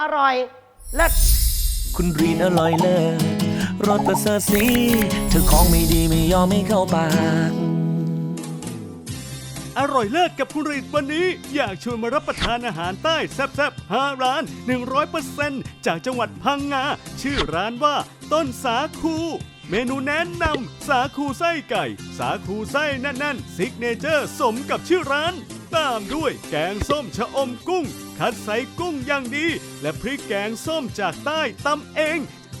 อร่อยเลิศคุณรีนอร่อยเลิศรสประเสริฐสีเธอของไม่ดีไม่ยอมไม่เข้าปาก อร่อยเลิศกับคุณรีดวันนี้ อยากชวนมารับประทานอาหารใต้แซ่บๆ5ร้าน 100%จากจังหวัดพังงา ชื่อร้านว่า ต้นสาคู เมนูแนะนำสาคูไส้ไก่ สาคูไส้แน่นๆซิกเนเจอร์สมกับชื่อร้าน ตามด้วยแกงส้มชะอมกุ้ง คัดใสกุ้งอย่างดี และพริกแกงส้มจากใต้ตำเอง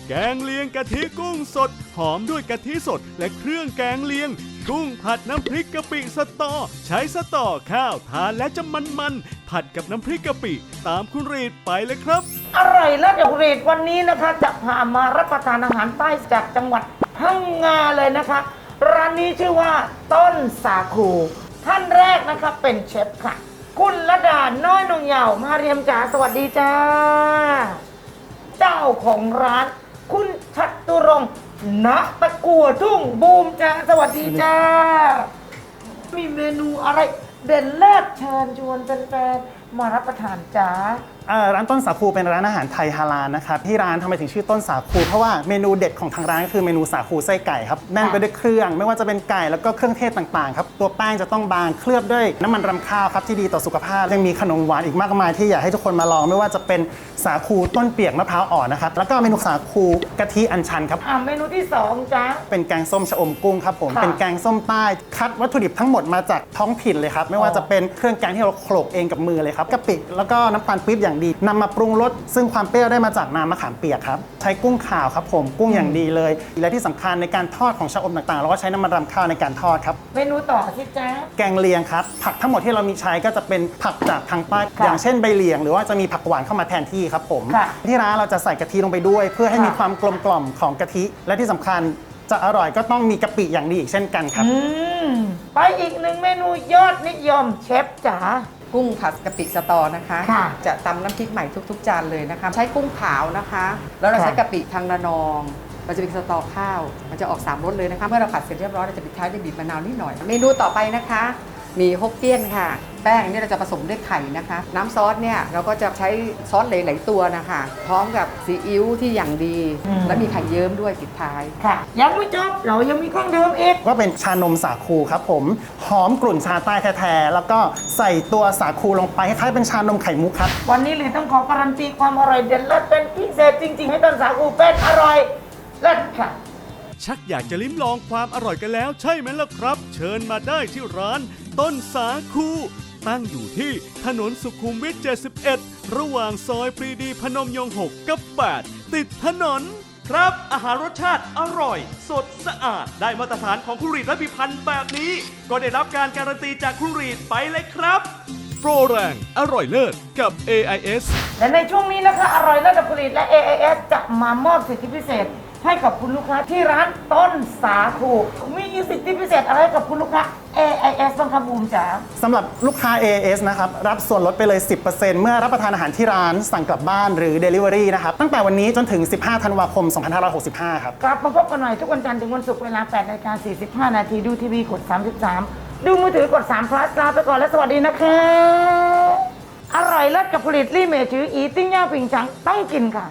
แกงเลียงกะทิกุ้งสด หอมด้วยกะทิสด และเครื่องแกงเลียง กุ้งผัดน้ำพริกกะปิสตอ ใช้สตอข้าวทานและจะมันๆผัดกับน้ำพริกกะปิตามคุณรีดไปเลยครับ อร่อยเลิศกับเรศวันนี้นะคะจะพามารับประทานอาหารใต้จากจังหวัดพังงาเลยนะคะ ร้านนี้ชื่อว่าต้นสาคู ท่านแรกนะคะเป็นเชฟค่ะ คุณระดาน้อยนงเหยาวมาเรียมจ๋าสวัสดีจ้า เจ้าของร้าน คุณชัตตุรงค์ณตะกัวทุ่งบูมจ้าสวัสดีจ้า มีเมนูอะไรเด่นเลิศเชิญชวนแฟนๆ มารับประทานจ้าอ่าร้านต้นสาคูเป็นร้านอาหารไทยฮาลาลนะครับที่ร้านทำไมถึงชื่อต้นสาคูเพราะว่าเมนูเด็ดของทางร้านก็คือเมนูสาคูไส้ไก่ครับแน่นไปด้วยเครื่อง ไม่ว่าจะเป็นไก่แล้วก็เครื่องเทศต่างๆครับตัวแป้งจะต้องบางเคลือบด้วยน้ำมันรำข้าวครับที่ดีต่อสุขภาพยังมีขนมหวานอีกมากมายที่อยากให้ทุกคนมาลอง ไม่ว่าจะเป็นสาคูต้นเปียกมะพร้าวอ่อนนะครับแล้วก็เมนูสาคูกะทิอัญชันครับ อ่าเมนูที่สองจ้า เป็นแกงส้มชะอมกุ้งครับผมค่ะเป็นแกงส้มใต้คัดวัตถุดิบทั้งหมดมาจากท้องถิ่นเลยครับไม่ว่าจะเป็นเครื่องแกงที่เราโขลกเองกับมือเลยครับกะปิแล้วก็น้ำตาลปี๊บอย่างดีนำมาปรุงรสซึ่งความเปรี้ยวได้มาจากน้ำมะขามเปียกครับใช้กุ้งขาวครับผมกุ้งอย่างดีเลย และที่สำคัญในการทอดของชะอมต่างๆเราก็ใช้น้ำมันรำข้าวในการทอดครับ เมนูต่อสิจ้าแกงเลียงครับ ผักทั้งหมดที่เรามีใช้ก็จะเป็นผักจากทางใต้ค่ะอย่างเช่นใบเหลียง หรือว่าจะมีผักหวานเข้ามาแทนที่ครับผม ค่ะที่ร้านเราจะใส่กะทิลงไปด้วย เพื่อให้ค่ะมีความกลมกล่อมของกะทิ และที่สำคัญจะอร่อยก็ต้องมีกะปิอย่างดีอีกเช่นกันครับ อืม ไปอีกหนึ่งเมนูยอดนิยมเชฟจ๋า กุ้งผัดกะปิสตอนะคะ ค่ะจะตำน้ำพริกใหม่ทุก ๆ จานเลยนะคะ ใช้กุ้งขาวนะคะ แล้วเราใช้ค่ะกะปิทางระนอง เราจะเป็นสตอข้าว มันจะออกสามรสเลยนะคะ เมื่อเราผัดเสร็จเรียบร้อยเราจะปิดท้ายด้วยบีบมะนาวนิดหน่อย เมนูต่อไปนะคะ มีฮกเกี้ยนค่ะ แป้งเนี่ยเราจะผสมด้วยไข่นะคะ น้ำซอสเนี่ยเราก็จะใช้ซอสหลาย ๆ ตัวนะคะ พร้อมกับซีอิ๊วที่อย่างดี อืม และมีไข่เยิ้มด้วยปิดท้าย ค่ะ ยังไม่จบเรายังมีเครื่องดื่มอีก ก็เป็นชานมสาคูครับผม หอมกลุ่นชาใต้แท้ๆแล้วก็ใส่ตัวสาคูลงไปคล้ายๆเป็นชานมไข่มุกครับ วันนี้เลยต้องขอการันตีความอร่อยเด่นเลิศเป็นพิเศษจริง ๆ ให้ต้นสาคูเป็นอร่อยเลิศค่ะ ชักอยากจะลิ้มลองความอร่อยกันแล้วใช่ไหมล่ะครับ เชิญมาได้ที่ร้าน ต้นสาคู ตั้งอยู่ที่ถนนสุขุมวิท 71 ระหว่างซอยปรีดีพนมยงค์6กับ 8 ติดถนน ครับ อาหารรสชาติอร่อย สดสะอาด ได้มาตรฐานของคุรีดและพิพันธ์แบบนี้ ก็ได้รับการการันตีจากคุรีดไปเลยครับ โปรแรง อร่อยเลิศกับ AIS และในช่วงนี้นะคะ อร่อยเลิศกับผลิตและ AIS จะมามอบสิทธิพิเศษ ให้กับคุณลูกค้าที่ร้านต้นสาคูมีสิทธิพิเศษอะไรให้กับคุณลูกค้า AIS บ้างครับบูมจ๋าสำหรับลูกค้า AAS นะครับ รับส่วนลดไปเลย 10%เมื่อรับประทานอาหารที่ร้านสั่งกลับบ้านหรือ Delivery นะครับ ตั้งแต่วันนี้จนถึง 15 ธันวาคม 2565 ครับ กลับมาพบกันหน่อยทุกวันจันทร์ถึงวันศุกร์เวลา8นาฬิกา45 นาทีดูทีวีกด 33 ดูมือถือกด3 plus ลาไปก่อนและสวัสดีนะคะ อร่อยเลิศกับผลิตรี่เมจืออีติ้งย่าผิงจังต้องกินค่ะ